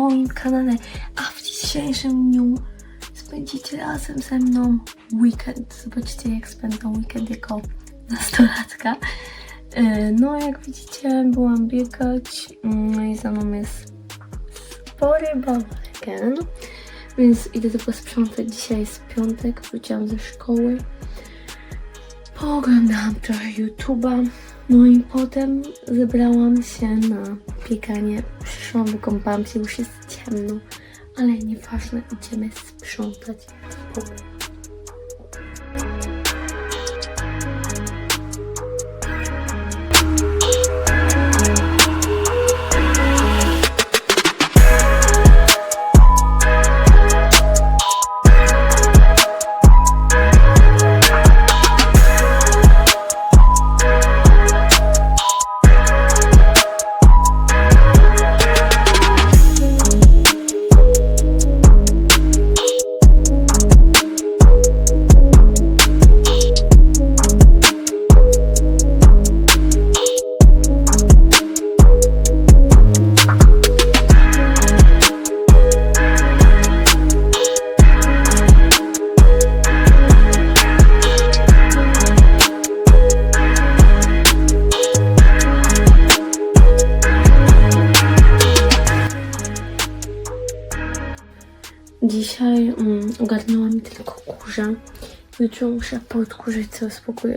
moim kanale. A w dzisiejszym dniu spędzicie razem ze mną weekend. Zobaczcie jak spędzam weekend jako nastolatka. Yy, No jak widzicie byłam biegać, no i za mną jest spory bałagan. Więc idę to posprzątać. Dzisiaj jest piątek, wróciłam ze szkoły. Pooglądałam trochę YouTube'a. No i potem zebrałam się na piekanie. Przyszłam, wykąpałam się, już jest ciemno. Ale nieważne, idziemy sprzątać pokój. Jutro muszę podkurzyć cały spokój.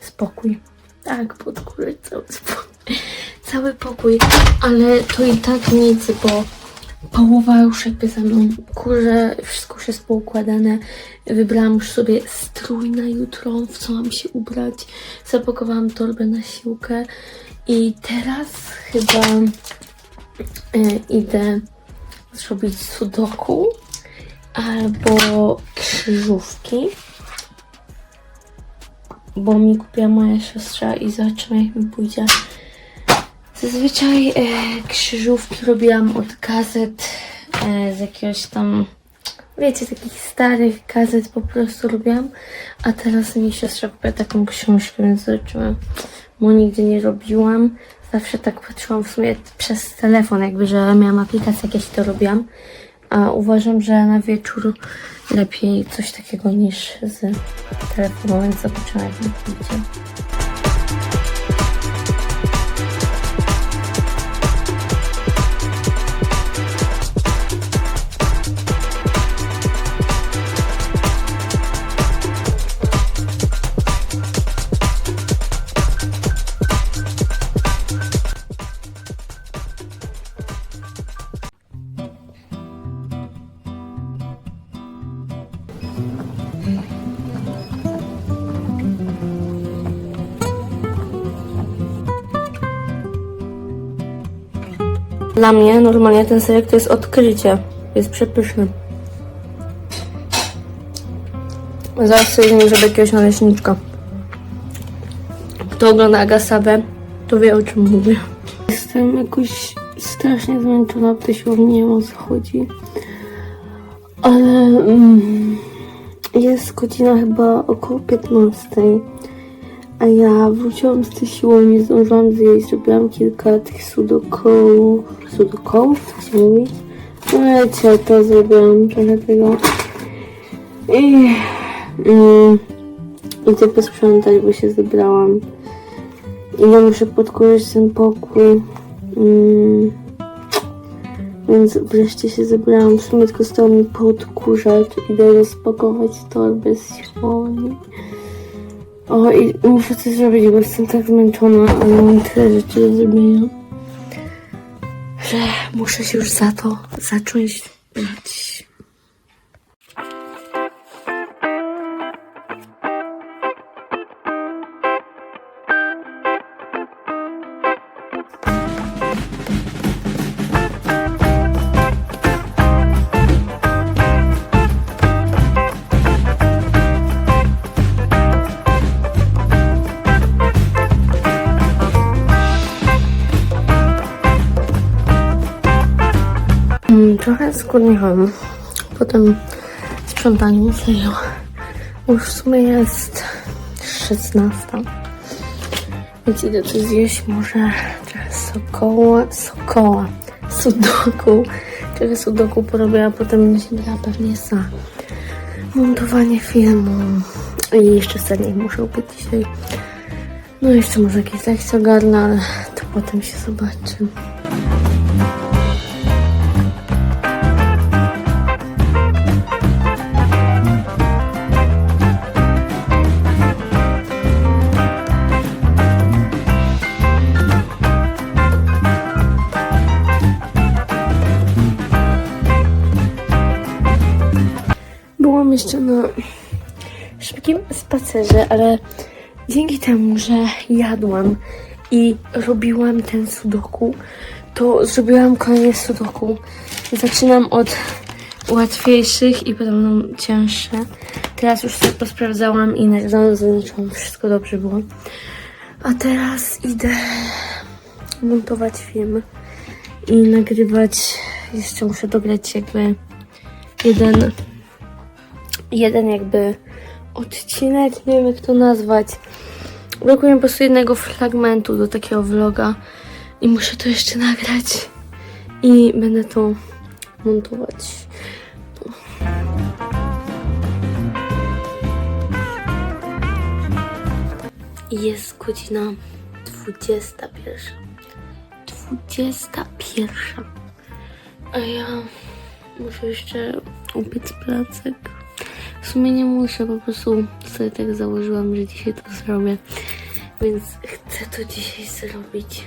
Spokój. Tak, podkurzyć cały spokój. Cały pokój, ale to i tak nic, bo połowa już jakby za mną kurze, wszystko już jest poukładane. Wybrałam już sobie strój na jutro, w co mam się ubrać. Zapakowałam torbę na siłkę i teraz chyba e, idę zrobić sudoku albo krzyżówki, bo mi kupiła moja siostra i zobaczymy jak mi pójdzie. Zazwyczaj e, krzyżówki robiłam od gazet e, z jakiegoś tam, wiecie, takich starych gazet po prostu robiłam, a teraz mi siostra kupiła taką książkę, więc zobaczymy, bo nigdy nie robiłam. Zawsze tak patrzyłam w sumie przez telefon, jakby, że miałam aplikację jakieś to robiłam. A uważam, że na wieczór lepiej coś takiego niż z telefonu, więc zobaczymy jak mi Dla mnie normalnie ten serek to jest odkrycie. Jest przepyszny. Zaraz sobie z nim zrobię jakiegoś naleśniczka. Kto ogląda Agasawę, to wie o czym mówię. Jestem jakoś strasznie zmęczona w tej siłowni, nie wiem o co chodzi. Ale mm, jest godzina chyba około 15. A ja wróciłam z tej siłowni, zdążyłam zjeść, zrobiłam kilka tych sudokołów. Sudokołów? Tak się mówi? No wiecie, to zrobiłam trochę tego. I... Mm, idę posprzątać, bo się zebrałam. I ja muszę podkurzyć ten pokój. Mm, więc wreszcie się zebrałam. W sumie tylko stało mi podkurzać. Idę rozpakować torbę z siłowni. O, i muszę coś zrobić, bo jestem tak zmęczona, ale mam tyle rzeczy do zrobienia, że muszę się już za to zacząć brać. Trochę skłodniałam po tym sprzątaniu serio. Już w sumie jest 16. Więc idę coś zjeść, może teraz sokoła, sokoła, sudoku, trochę sudoku porobię, a potem będę się brała pewnie za montowanie filmu. I jeszcze sernik muszę upić dzisiaj. No jeszcze może jakieś lekcje ogarnę, ale to potem się zobaczy. Byłam jeszcze na szybkim spacerze, ale dzięki temu, że jadłam i robiłam ten sudoku, to zrobiłam kolejne sudoku. Zaczynam od łatwiejszych i będą cięższe. Teraz już sobie posprawdzałam i zaznaczyłam, wszystko dobrze było. A teraz idę montować film i nagrywać. Jeszcze muszę dograć jakby jeden jeden jakby odcinek, nie wiem jak to nazwać. Brakuje mi po prostu jednego fragmentu do takiego vloga i muszę to jeszcze nagrać i będę to montować. Jest godzina 21. 21. A ja muszę jeszcze upiec placek. W sumie nie muszę, po prostu sobie tak założyłam, że dzisiaj to zrobię. Więc chcę to dzisiaj zrobić.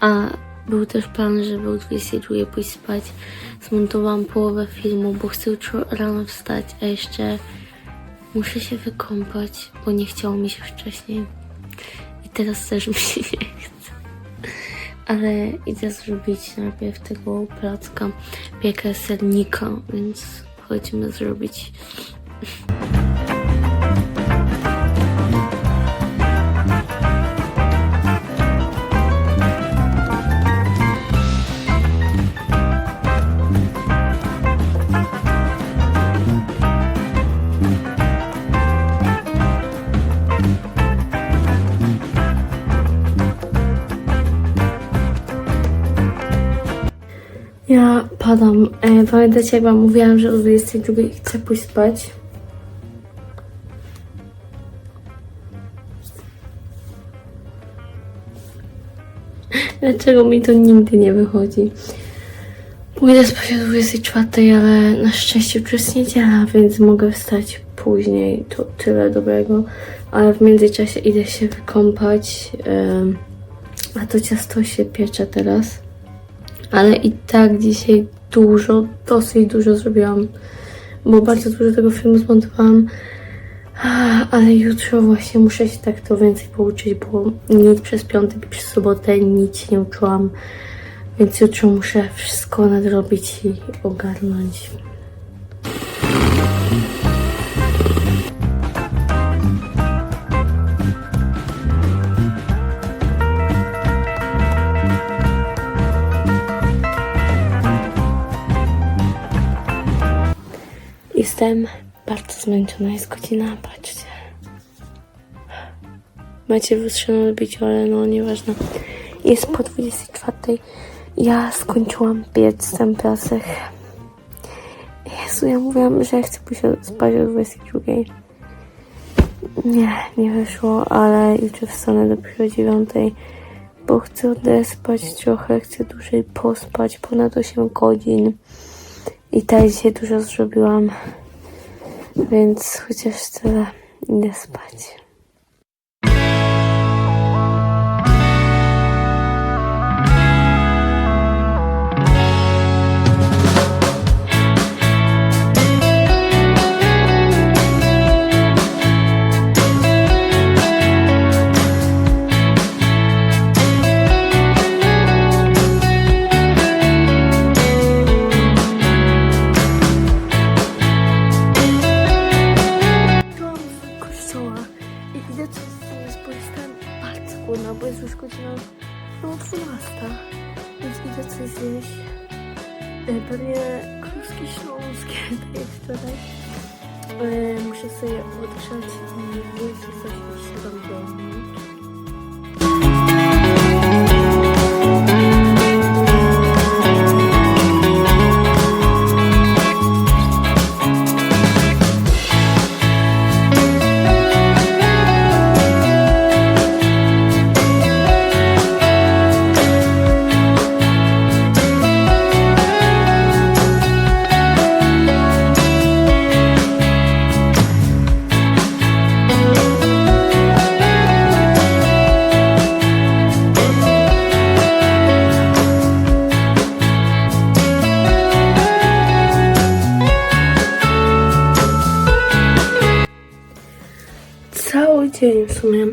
A był też plan, żeby o 22 pójść spać. Zmontowałam połowę filmu, bo chcę jutro rano wstać, a jeszcze muszę się wykąpać, bo nie chciało mi się wcześniej. I teraz też mi się nie chce. Ale idę zrobić najpierw tego placka, piekę sernika, więc chodźmy zrobić. Ja padam. E, pamiętacie, jak wam mówiłam, że o 22 chcę pójść spać? Dlaczego mi to nigdy nie wychodzi? Pójdę spać o 24, ale na szczęście już jest niedziela, więc mogę wstać później. To tyle dobrego. Ale w międzyczasie idę się wykąpać. em, a to ciasto się piecze teraz. Ale i tak dzisiaj dużo, dosyć dużo zrobiłam, bo bardzo dużo tego filmu zmontowałam. Ale jutro właśnie muszę się tak to więcej pouczyć, bo nic przez piątek i przez sobotę nic nie uczyłam. Więc jutro muszę wszystko nadrobić i ogarnąć. Jestem bardzo zmęczona, jest godzina, patrzcie. Macie wystrzelone odbiciu, ale no nieważne. Jest po 24. Ja skończyłam piec ten piasek. Jezu, ja mówiłam, że chcę pójść spać o 22. Nie, nie wyszło, ale jutro wstanę dopiero o 9, bo chcę odespać trochę, chcę dłużej pospać, ponad 8 godzin. I tak dzisiaj dużo zrobiłam, więc chociaż tyle idę spać. Wczoraj. E, Muszę sobie odgrzać i zjeść coś tam domu. Sumie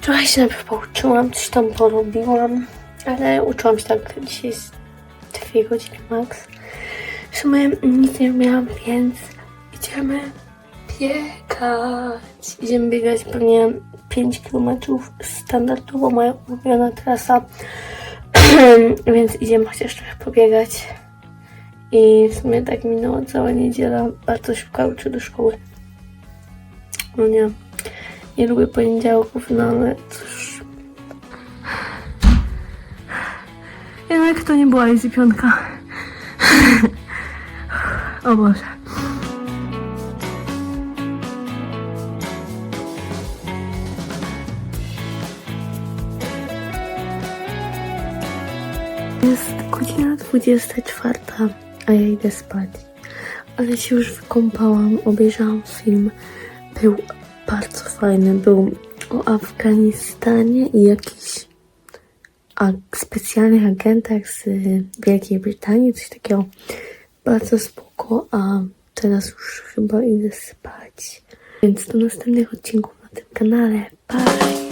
trochę się najpierw pouczyłam, coś tam porobiłam, ale uczyłam się tak dzisiaj z dwie godziny max. W sumie nic nie miałam, więc idziemy biegać. Idziemy biegać pewnie 5 km, standardowo moja ulubiona trasa, więc idziemy chociaż trochę pobiegać. I w sumie tak minęła cała niedziela, bardzo szybko uczę do szkoły. No nie, nie lubię poniedziałków, no ale cóż. Jednak to nie była Easy Piątka. o Boże. Jest godzina 24, a ja idę spać. Ale się już wykąpałam, obejrzałam film. Był bardzo fajny. Był o Afganistanie i jakichś a, specjalnych agentach z Wielkiej Brytanii, coś takiego. Bardzo spoko, a teraz już chyba idę spać. Więc do następnych odcinków na tym kanale. Bye!